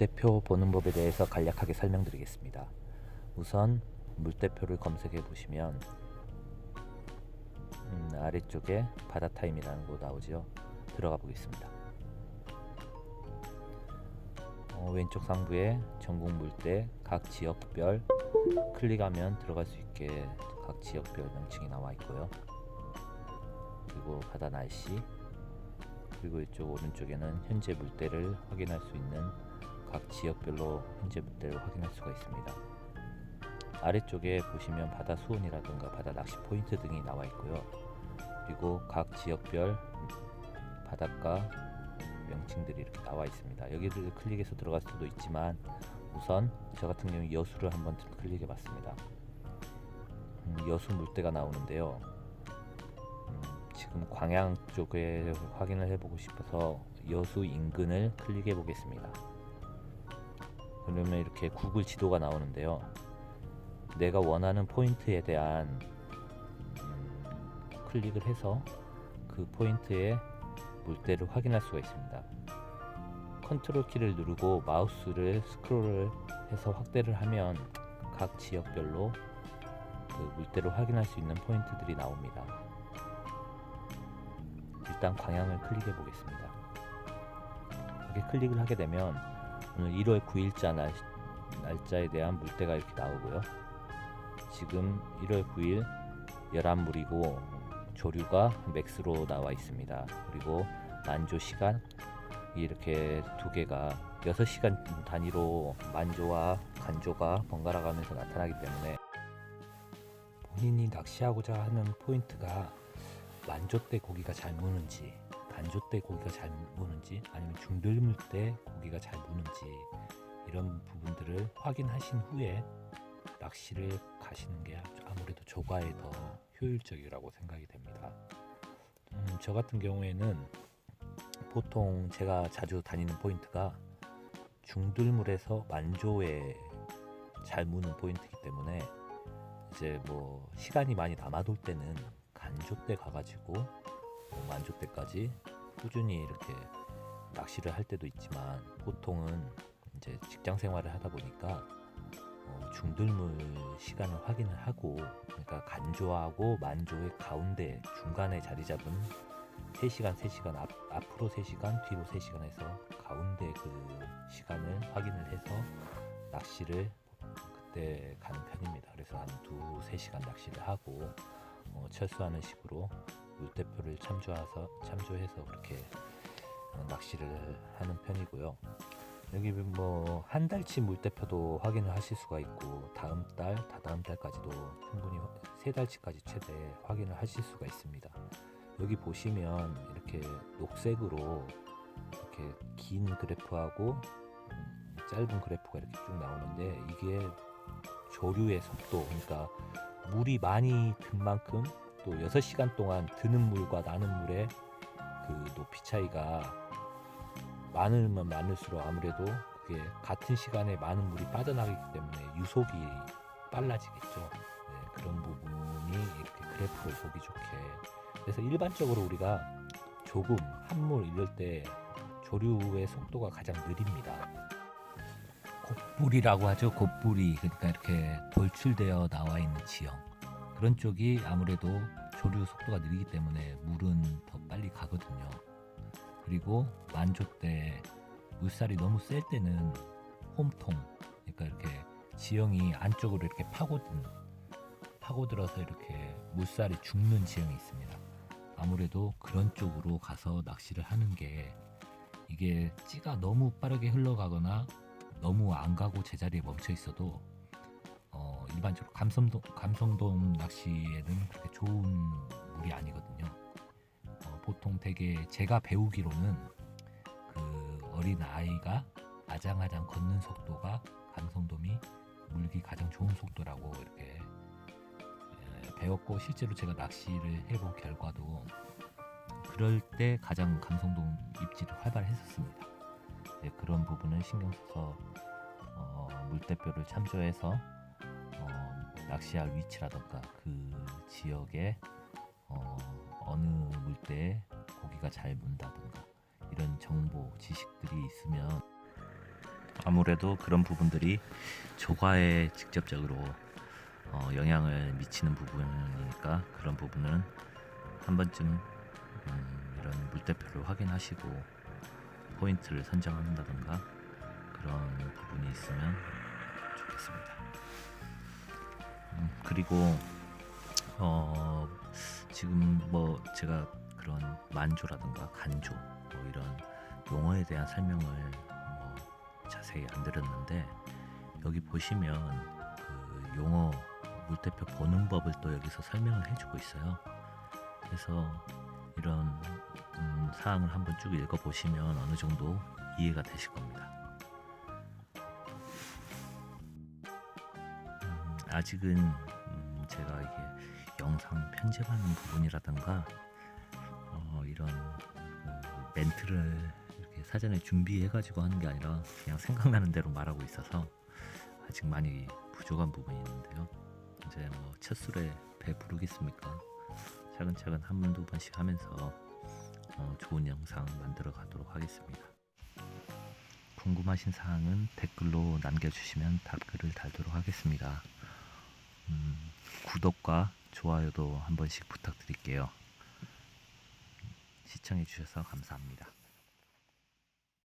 물대표 보는 법에 대해서 간략하게 설명드리겠습니다. 우선 물대표를 검색해 보시면 음, 아래쪽에 바다 타임이라는 곳 나오죠. 들어가 보겠습니다. 어, 왼쪽 상부에 전국 물대 각 지역별 클릭하면 들어갈 수 있게 각 지역별 명칭이 나와 있고요. 그리고 바다 날씨 그리고 이쪽 오른쪽에는 현재 물대를 확인할 수 있는 각 지역별로 물대를 확인할 수가 있습니다. 아래쪽에 보시면 바다 수온이라든가 바다 낚시 포인트 등이 나와 있고요. 그리고 각 지역별 바닷가 명칭들이 이렇게 나와 있습니다. 여기를 클릭해서 들어갈 수도 있지만 우선 저 같은 경우 여수를 한번 클릭해 봤습니다. 음, 여수 물대가 나오는데요. 음, 지금 광양 쪽에 확인을 해보고 싶어서 여수 인근을 클릭해 보겠습니다. 그러면 이렇게 구글 지도가 나오는데요. 내가 원하는 포인트에 대한 음, 클릭을 해서 그 포인트의 물대를 확인할 수가 있습니다. 컨트롤 키를 누르고 마우스를 스크롤을 해서 확대를 하면 각 지역별로 그 물대를 확인할 수 있는 포인트들이 나옵니다. 일단 광양을 클릭해 보겠습니다. 이렇게 클릭을 하게 되면 오늘 1월 9일자 날, 날짜에 대한 물대가 이렇게 나오고요. 지금 1월 9일 11물이고 조류가 맥스로 나와 있습니다. 그리고 만조 시간 이렇게 두 개가 6시간 단위로 만조와 간조가 번갈아 가면서 나타나기 때문에 본인이 낚시하고자 하는 포인트가 만조 때 고기가 잘 무는지 간조 때 고기가 잘 무는지 아니면 중들물 때 고기가 잘 무는지 이런 부분들을 확인하신 후에 낚시를 가시는 게 아무래도 조과에 더 효율적이라고 생각이 됩니다. 음, 저 같은 경우에는 보통 제가 자주 다니는 포인트가 중들물에서 만조에 잘 무는 포인트이기 때문에 이제 뭐 시간이 많이 남아돌 때는 간조 때 가가지고 뭐 만조 때까지 꾸준히 이렇게 낚시를 할 때도 있지만 보통은 이제 직장 생활을 하다 보니까 어, 중들물 시간을 확인을 하고 그러니까 간조하고 만조의 가운데 중간에 자리 잡은 3시간 3시간 앞, 앞으로 3시간 뒤로 3시간 해서 가운데 그 시간을 확인을 해서 낚시를 그때 가는 편입니다. 그래서 한 두, 세 시간 낚시를 하고 어, 철수하는 식으로 물대표를 참조해서 참조해서 그렇게 어, 낚시를 하는 편이고요. 여기 뭐 한 달치 물대표도 확인을 하실 수가 있고 다음 달, 다다음 달까지도 충분히 세 달치까지 최대 확인을 하실 수가 있습니다. 여기 보시면 이렇게 녹색으로 이렇게 긴 그래프하고 음, 짧은 그래프가 이렇게 쭉 나오는데 이게 조류의 속도 그러니까 물이 많이 든 만큼 또 6시간 동안 드는 물과 나는 물의 그 높이 차이가 많으면 많을수록 아무래도 그게 같은 시간에 많은 물이 빠져나가기 때문에 유속이 빨라지겠죠. 네, 그런 부분이 이렇게 그래프를 보기 좋게. 그래서 일반적으로 우리가 조금 한물 이럴 때 조류의 속도가 가장 느립니다. 곱불이라고 하죠. 곱불이 그러니까 이렇게 돌출되어 나와 있는 지형 그런 쪽이 아무래도 조류 속도가 느리기 때문에 물은 더 빨리 가거든요. 그리고 만조 때 물살이 너무 셀 때는 홈통 그러니까 이렇게 지형이 안쪽으로 이렇게 파고든 파고들어서 이렇게 물살이 죽는 지형이 있습니다. 아무래도 그런 쪽으로 가서 낚시를 하는 게 이게 찌가 너무 빠르게 흘러가거나 너무 안 가고 제자리에 멈춰 있어도 어, 일반적으로 감성돔, 감성돔 낚시에는 그렇게 좋은 물이 아니거든요. 어, 보통 되게 제가 배우기로는 그 어린 아이가 아장아장 걷는 속도가 감성돔이 물기 가장 좋은 속도라고 이렇게 에, 배웠고 실제로 제가 낚시를 해본 결과도 그럴 때 가장 감성돔 입질이 활발했었습니다. 네, 그런 부분을 신경 써서 어, 물대표를 참조해서 어, 낚시할 위치라던가 그 지역에 어, 어느 물대에 고기가 잘 문다든가 이런 정보 지식들이 있으면 아무래도 그런 부분들이 조과에 직접적으로 어, 영향을 미치는 부분이니까 그런 부분은 한 번쯤 음, 이런 물대표를 확인하시고 포인트를 선정한다던가 그런 부분이 있으면 좋겠습니다. 음, 그리고 어, 지금 뭐 제가 그런 만조라든가 간조 뭐 이런 용어에 대한 설명을 뭐 자세히 안 드렸는데 여기 보시면 그 용어 물대표 보는 법을 또 여기서 설명을 해주고 있어요. 그래서 이런 음, 사항을 한번 쭉 읽어 보시면 어느 정도 이해가 되실 겁니다. 음, 아직은 음, 제가 이게 영상 편집하는 부분이라든가 어, 이런 그 멘트를 이렇게 사전에 준비해가지고 하는 게 아니라 그냥 생각나는 대로 말하고 있어서 아직 많이 부족한 부분이 있는데요. 이제 뭐 첫 술에 배 부르겠습니까? 차근차근 한 번 두 번씩 하면서 어, 좋은 영상 만들어 가도록 하겠습니다. 궁금하신 사항은 댓글로 남겨주시면 답글을 달도록 하겠습니다. 음, 구독과 좋아요도 한 번씩 부탁드릴게요. 시청해주셔서 감사합니다.